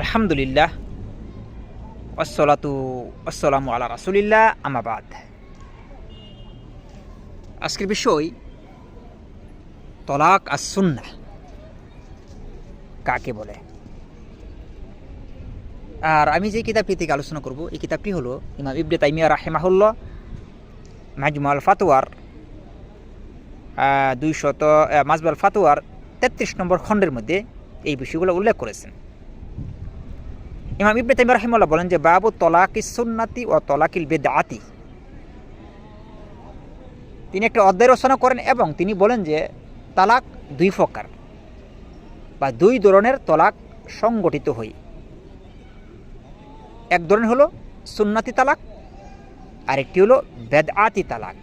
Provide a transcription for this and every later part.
আলহামদুলিল্লাহ আসসালাতু আসসালামু আলা রাসুলিল্লাহ আমাবাদ আজকের বিষয়, তলাক আসুন্না কাকে বলে? আর আমি যে কিতাবটি থেকে আলোচনা করব, এই কিতাবটি হলো ইমাম ইবনে তাইমিয়া রাহেমাহুল্লাহ মাজমুল ফাতোয়ার দুইশত মাজবাল ফাতোয়ার তেত্রিশ নম্বর খণ্ডের মধ্যে এই বিষয়গুলো উল্লেখ করেছেন। ইমাম ইবনে তাইমিয়া রাহিমাল্লাহ বলেন যে, বাবু তলাকি সুন্নাতি ও তলাকিল বেদাতি তিনি একটা অধ্যায় রচনা করেন এবং তিনি বলেন যে, তালাক দুই প্রকার বা দুই ধরনের তলাক সংগঠিত হই এক ধরনের হলো সুন্নাতি তালাক, আরেকটি হলো বেদআতি তালাক।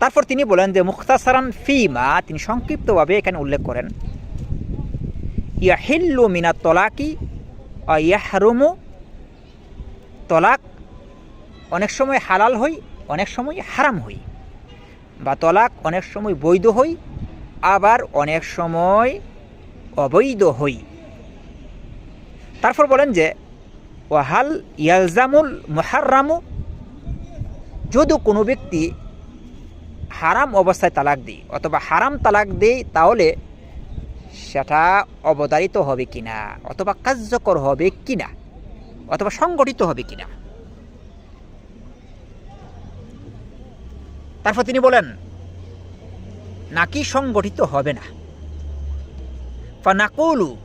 তারপর তিনি বলেন যে, মুখতাসারান ফিমা, তিনি সংক্ষিপ্তভাবে এখানে উল্লেখ করেন। ইয়াহিল্লু মিনা তলাকি ইয়াহরুমু তলাক। অনেক সময় হালাল হই, অনেক সময় হারাম হই। বা তলাক অনেক সময় বৈধ হই, আবার অনেক সময় অবৈধ হই। তারপর বলেন যে, ওয়াহাল ইয়ালজামুল মোহার্রামু? যদি কোনো ব্যক্তি হারাম অবস্থায় তালাক দিই অথবা হারাম তালাক দেই তাহলে সেটা অবতারিত হবে কিনা, অথবা কার্যকর হবে কিনা, অথবা সংগঠিত হবে কিনা। তারপর তিনি বলেন, নাকি সংগঠিত হবে না? ফানাকুলু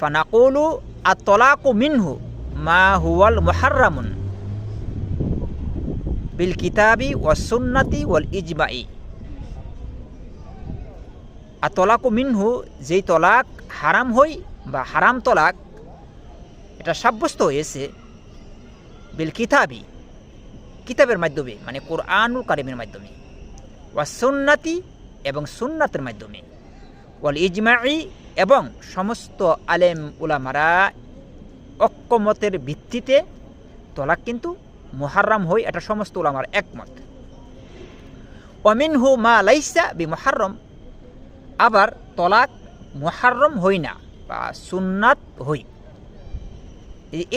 ফানাকুলু আতলাকু মিনহু মা হুয়াল মুহাররামুন বিল কিতাবি ওয়া সুন্নাতি ওয়াল ইজমাই। আর তলাকু মিনহু, যেই তলাক হারাম হই বা হারাম তলাক, এটা সাব্যস্ত হয়েছে বিল কিতাবি, কিতাবের মাধ্যমে মানে কোরআনুল কারিমের মাধ্যমে, ওয়া সুন্নাতি এবং সুন্নাতের মাধ্যমে। ওয়াল ইজমাই এবং সমস্ত আলেম উলামারা অক্কমতের ভিত্তিতে তলাক কিন্তু মুহাররাম হই, এটা সমস্ত উলামার একমত। অমিনহু মা লাইসা বি মুহাররম আবার তলাক মুহাররম হই না বা সুন্নাত হই।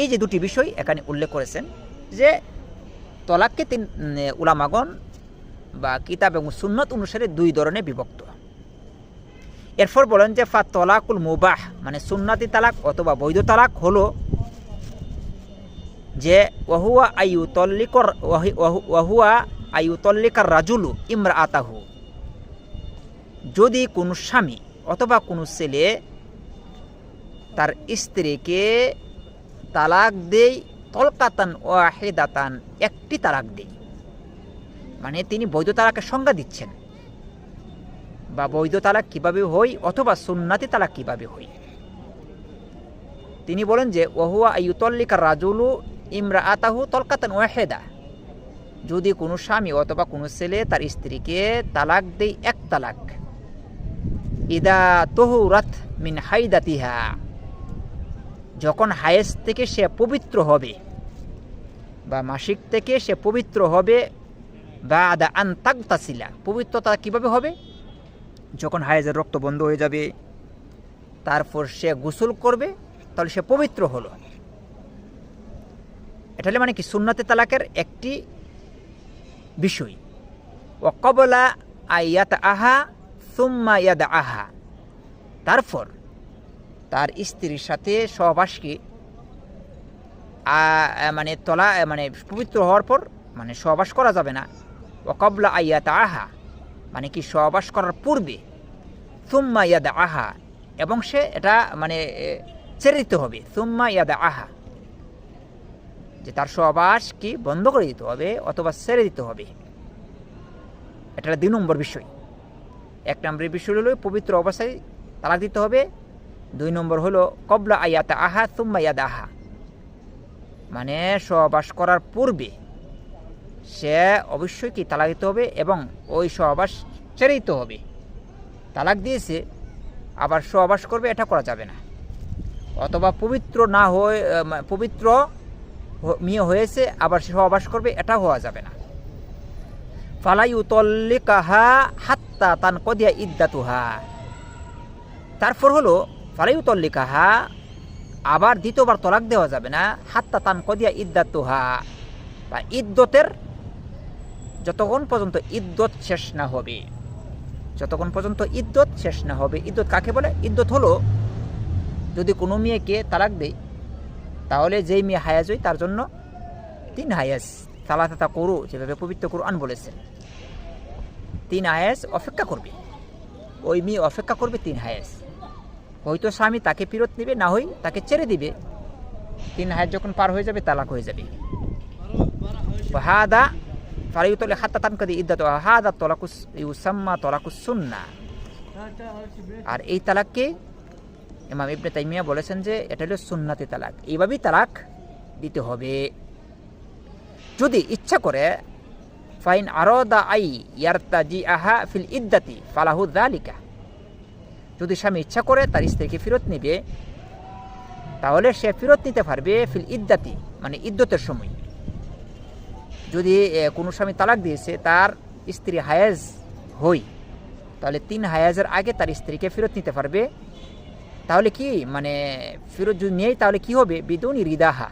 এই যে দুটি বিষয় এখানে উল্লেখ করেছেন যে তলাককে তিন উলামাগণ বা কিতাব এবং সুন্নত অনুসারে দুই ধরনের বিভক্ত। এরপর বলেন যে ফা তলাকুল মুবাহ মানে সুন্নাতি তালাক অথবা বৈধ তালাক হলো যে ওহুয়া আয়ু তল্লিকর ওহুয়া আয়ু তল্লিকার রাজুলু ইমরা আতাহু যদি কোনো স্বামী অথবা কোনো ছেলে তার স্ত্রীকে তালাক দেই তলকাতান ও আহেদাতান একটি তালাক দেই মানে তিনি বৈধ তালাকের সংজ্ঞা দিচ্ছেন। বা বৈধ তালাক কীভাবে হই অথবা সুন্নাতি তালাক কীভাবে হই তিনি বলেন যে, ওহুয়া আয়ুতল্লিকা রাজুলু ইমরা আতাহু তলকাতান ওয়াহেদা। যদি কোনো স্বামী অথবা কোনো ছেলে তার স্ত্রীকে তালাক দেই এক তালাক। ইদা তহুরাত মিন হাইদাতিহা। যখন হায়েস থেকে সে পবিত্র হবে বা মাসিক থেকে সে পবিত্র হবে বা আদা আন্তাকতাসিলা পবিত্রতা কীভাবে হবে? যখন হায়েজের রক্ত বন্ধ হয়ে যাবে, তারপর সে গোসল করবে, তাহলে সে পবিত্র হলো। এটা হলে মানে কি? সুন্নতে তালাকের একটি বিষয়। ওকবলা আয়াত আহা সুম্মা ইয়াদ আহা তারপর তার স্ত্রীর সাথে সহবাসকে মানে তলা মানে পবিত্র হওয়ার পর মানে সহবাস করা যাবে না। ওকবলা আয়াত আহা মানে কি সহবাস করার পূর্বে সুম্মা ইয়াদ আহা এবং সে এটা মানে ছেড়ে দিতে হবে। সুম্মা ইয়াদ আহা যে তার সহবাস কি বন্ধ করে দিতে হবে অথবা ছেড়ে দিতে হবে। এটা দুই নম্বর বিষয়। এক নম্বরের বিষয় হলো পবিত্র অবস্থায় তালাক দিতে হবে। দুই নম্বর হলো, কবলা আয়াতা আহা সুম্মা ইয়াদ আহা মানে সহবাস করার পূর্বে সে অবশ্যই কি তালাক দিতে হবে এবং ওই সহবাস ছেড়ে দিতে হবে। তালাক দিয়েছে, আবার সহবাস করবে, এটা করা যাবে না। অথবা পবিত্র না হয়ে পবিত্র মেয়ে হয়েছে, আবার সহবাস করবে এটা হওয়া যাবে না। ফালাই উতল্লিকাহা হাত্তা তান কদিয়া ইদ্দাতুহা। তারপর হলো ফালাইউতল্লিকাহা আবার দ্বিতীয়বার তলাক দেওয়া যাবে না, হাত্তা তান কদিয়া ইদ্দাতুহা। বা ইদ্যতের যতক্ষণ পর্যন্ত ইদ্যত শেষ না হবে। যতক্ষণ পর্যন্ত ইদ্যত শেষ না হবে ইদ্যত কাকে বলে? ইদ্যত হলো, যদি কোনো মেয়েকে তালাক দেয় তাহলে যেই মেয়ে হায়াজ হয় তার জন্য তিন হায়াজ। তালাতাতা করু, যেভাবে পবিত্র কোরআন বলেছেন তিন হায়াজ অপেক্ষা করবে। ওই মেয়ে অপেক্ষা করবে তিন হায়াজ হয়তো স্বামী তাকে ফেরত নেবে, না হই তাকে ছেড়ে দিবে। তিন হায়াজ যখন পার হয়ে যাবে, তালাক হয়ে যাবে। হাদা ফারিউতলে হাত্তা তানকাদি ইদ্দাত হাদা তলাকুস ইউসাম্মা তলাকুস সুন্না। আর এই তালাককে ইমাম ইবনে তাইমিয়া বলেছেন যে, এটা হলো সুন্নাতি তালাক। এইভাবেই তালাক দিতে হবে। যদি ইচ্ছা করে ফাইন আরদা আই ইয়ারতাজি আহা ফিল ইদ্দাতি ফালাহু দালিকা যদি স্বামী ইচ্ছা করে তার স্ত্রীকে ফেরত নেবে, তাহলে সে ফেরত নিতে পারবে ফিল ইদ্দাতি মানে ইদ্যতের সময়। যদি কোনো স্বামী তালাক দিয়েছে, তার স্ত্রী হায়াজ হই, তাহলে তিন হায়াজের আগে তার স্ত্রীকে ফেরত নিতে পারবে। তাহলে কি মানে ফেরত যদি নেই তাহলে কি হবে? বিদুন রিদাহা,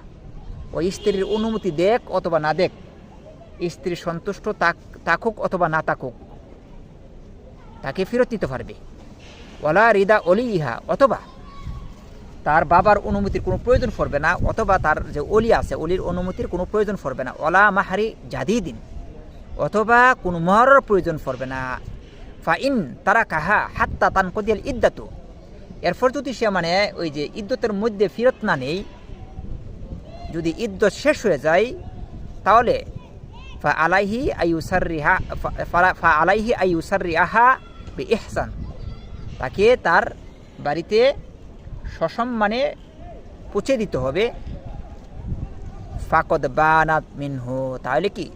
ওই স্ত্রীর অনুমতি দেখ অথবা না দেখ। স্ত্রী সন্তুষ্ট তাক- তাকুক অথবা না তাকুক, তাকে ফেরত নিতে পারবে। ওলা রিদা অলি ইহা অথবা তার বাবার অনুমতির কোনো প্রয়োজন পড়বে না, অথবা তার যে অলি আছে, অলির অনুমতির কোনো প্রয়োজন পড়বে না। ওলা মাহারি জাদি দিন অথবা কোনো মহরের প্রয়োজন পড়বে না। ফা ইন তারা কাহা হাত্তা তান কদিয়াল ইদ্দাতু, এরপর যদি সে মানে ওই যে ইদ্যতের মধ্যে ফিরত না নেই, যদি ইদ্যত শেষ হয়ে যায়, তাহলে ফা আলাইহি আইউসারিহা ফা আলাইহি ইহসান তাকে তার বাড়িতে সসম্মানে পৌঁছে দিতে হবে। ফাকদ বানাত মিনহু, তাহলে কি?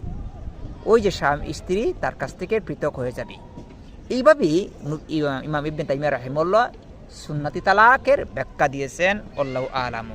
ওই যে স্বামী, স্ত্রী তার কাছ থেকে পৃথক হয়ে যাবে। এইভাবেই ইমাম ইবনে তাইমিয়া রাহিমুল্লাহ সুন্নাতি তালাকের ব্যাখ্যা দিয়েছেন। আল্লাহ আলামু।